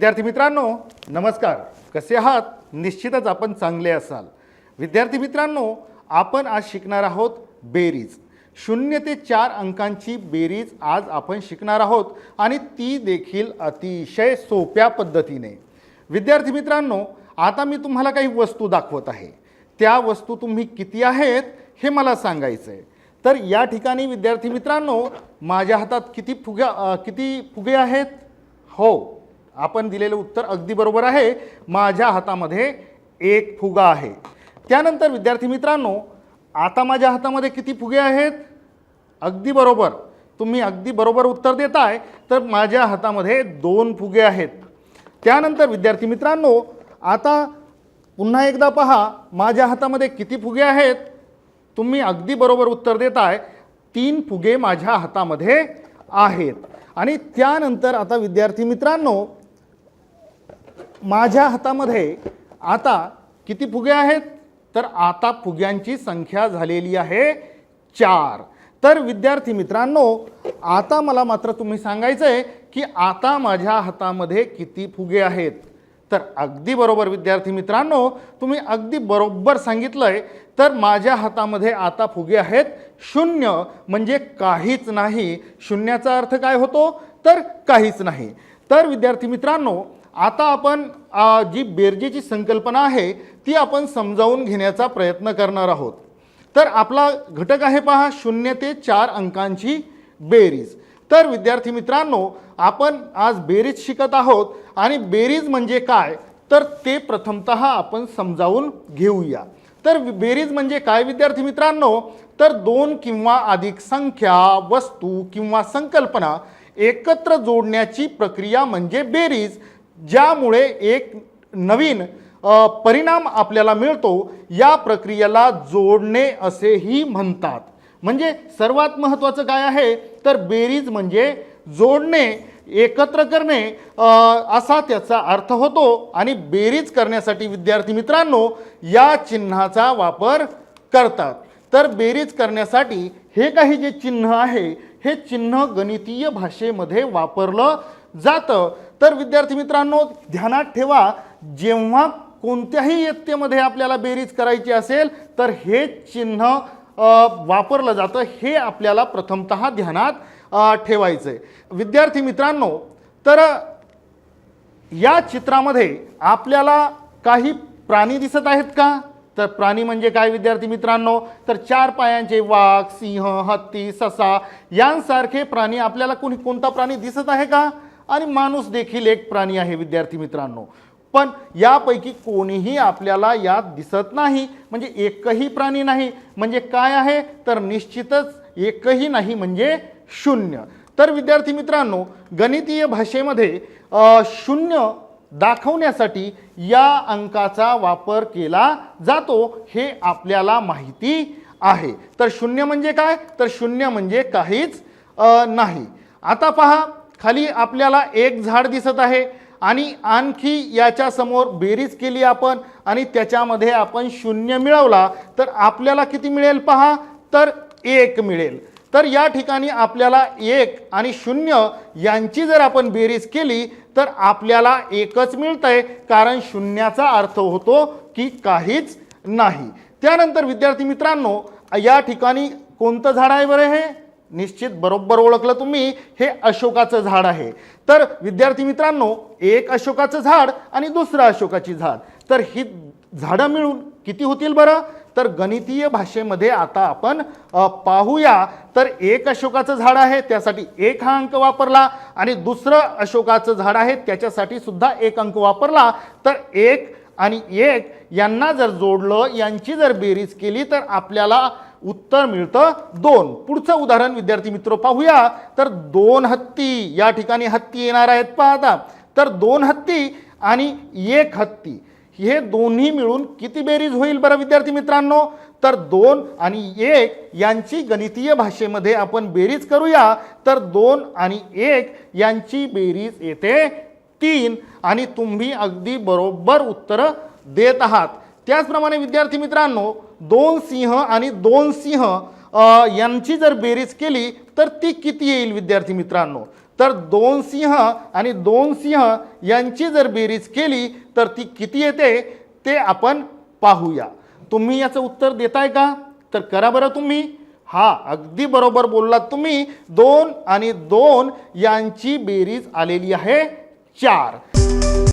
विद्यार्थी मित्रांनो नमस्कार. कसे आहात? निश्चितच आपण चांगले असाल. विद्यार्थी मित्रांनो आपण आज शिकणार आहोत बेरीज. शून्य ते चार अंकांची बेरीज आज आपण शिकणार आहोत आणि ती देखील अतिशय सोप्या पद्धतीने. विद्यार्थी मित्रांनो आता मी तुम्हाला काही वस्तू दाखवत आहे. त्या वस्तू तुम्ही किती आहेत हे मला सांगायचं आहे तर या ठिकाणी विद्यार्थी मित्रांनो माझ्या हातात किती फुग्या किती फुगे आहेत? हो आपण दिलेलं उत्तर अगदी बरोबर आहे. माझ्या हातामध्ये एक फुगा आहे. त्यानंतर विद्यार्थी मित्रांनो आता माझ्या हातामध्ये किती फुगे आहेत? अगदी बरोबर. तुम्ही अगदी बरोबर उत्तर देताय. तर माझ्या हातामध्ये दोन फुगे आहेत. त्यानंतर विद्यार्थी मित्रांनो आता पुन्हा एकदा पहा माझ्या हातामध्ये किती फुगे आहेत? तुम्ही अगदी बरोबर उत्तर देताय. तीन फुगे माझ्या हातामध्ये आहेत. आणि त्यानंतर आता विद्यार्थी मित्रांनो माझ्या हातामध्ये आता किती फुगे आहेत? तर आता फुग्यांची संख्या झालेली आहे चार. तर विद्यार्थी मित्रांनो आता मला मात्र तुम्ही सांगायचं आहे की आता माझ्या हातामध्ये किती फुगे आहेत? तर अगदी बरोबर विद्यार्थी मित्रांनो तुम्ही अगदी बरोबर सांगितलं आहे तर माझ्या हातामध्ये आता फुगे आहेत शून्य. म्हणजे काहीच नाही. शून्याचा अर्थ काय होतो? तर काहीच नाही. तर विद्यार्थी मित्रांनो आता आपण जी बेरजेची संकल्पना आहे ती आपण समजावून घेण्याचा प्रयत्न करणार आहोत. तर आपला घटक आहे पहा शून्य ते चार अंकांची बेरीज. तर विद्यार्थी मित्रांनो आपण आज बेरीज शिकत आहोत आणि बेरीज म्हणजे काय? तर ते प्रथमत आपण समजावून घेऊया. तर बेरीज म्हणजे काय विद्यार्थी मित्रांनो? तर दोन किंवा अधिक संख्या वस्तू किंवा संकल्पना एकत्र जोडण्याची प्रक्रिया म्हणजे बेरीज. ज्यामुळे एक नवीन परिणाम आपल्याला मिळतो या प्रक्रियेला जोडणे असेही म्हणतात. म्हणजे सर्वात महत्त्वाचं काय आहे? तर बेरीज म्हणजे जोडणे एकत्र करणे असा त्याचा अर्थ होतो. आणि बेरीज करण्यासाठी विद्यार्थी मित्रांनो या चिन्हाचा वापर करतात. तर बेरीज करण्यासाठी हे काही जे चिन्ह आहे हे चिन्ह गणितीय भाषेमध्ये वापरलं जातं. तर विद्यार्थी मित्रांनो ध्यानात ठेवा जेव्हा कोणत्याही इयत्तेमध्ये आपल्याला बेरीज करायची असेल तर हे चिन्ह वापरलं जातं. हे आपल्याला प्रथमत ध्यानात ठेवायचं आहे विद्यार्थी मित्रांनो तर या चित्रामध्ये आपल्याला काही प्राणी दिसत आहेत का? तर प्राणी म्हणजे काय विद्यार्थी मित्रांनो? तर चार पायांचे वाघ सिंह हत्ती ससा यांसारखे प्राणी आपल्याला कोणी कोणता प्राणी दिसत आहे का? आणि माणूस देखील एक प्राणी आहे विद्यार्थी मित्रांनो. पण यापैकी कोणीही आपल्याला यात दिसत नाही. म्हणजे एकही प्राणी नाही. म्हणजे काय आहे? तर निश्चितच एकही नाही म्हणजे शून्य. तर विद्यार्थी मित्रांनो गणितीय भाषेमध्ये शून्य दाखवण्यासाठी या अंकाचा वापर केला जातो हे आपल्याला माहिती आहे. तर शून्य म्हणजे काय? तर शून्य म्हणजे काहीच नाही. आता पहा खाली आपल्याला एक झाड दिसत आहे आणि आणखी याच्यासमोर बेरीज केली आपण आणि त्याच्यामध्ये आपण शून्य मिळवला तर आपल्याला किती मिळेल पहा? तर एक मिळेल. तर या ठिकाणी आपल्याला एक आणि शून्य यांची जर आपण बेरीज केली तर आपल्याला एकच मिळतंय कारण शून्याचा अर्थ होतो की काहीच नाही. त्यानंतर विद्यार्थी मित्रांनो या ठिकाणी कोणतं झाड आहे बरं हे? निश्चित बरोबर ओळखलं तुम्ही हे अशोकाचं झाड आहे. तर विद्यार्थी मित्रांनो एक अशोकाचं झाड आणि दुसरं अशोकाची झाड. तर ही झाडं मिळून किती होतील बरं? तर गणितीय भाषेमध्ये आता आपण पाहूया. तर एक अशोकाचं झाड आहे त्यासाठी एक हा अंक वापरला आणि दुसरं अशोकाचं झाड आहे त्याच्यासाठी सुद्धा एक अंक वापरला. तर एक आणि एक यांना जर जोडलं यांची जर बेरीज केली तर आपल्याला उत्तर मिळतं दोन. पुढचं उदाहरण विद्यार्थी मित्र पाहूया. तर दोन हत्ती या ठिकाणी हत्ती येणार आहेत पाहता. तर दोन हत्ती आणि एक हत्ती. हे दोन्ही मिळून किती बेरीज होईल बरं विद्यार्थी मित्रांनो? तर दोन आणि एक यांची गणितीय भाषेमध्ये आपण बेरीज करूया. तर दोन आणि एक यांची बेरीज येते तीन. आणि तुम्ही अगदी बरोबर उत्तरं देत आहात. त्याचप्रमाणे विद्यार्थी मित्रांनो दोन सिंह आणि दोन सिंह यांची जर बेरीज केली तर ती किती येईल विद्यार्थी मित्रांनो? तर दोन सिंह आणि दोन सिंह यांची जर बेरीज केली तर ती किती येते? ते आपण पाहूया. तुम्ही याचं उत्तर देताय का? तर करा बरं तुम्ही. हा अगदी बरोबर बोललात तुम्ही. दोन आणि दोन यांची बेरीज आलेली आहे चार.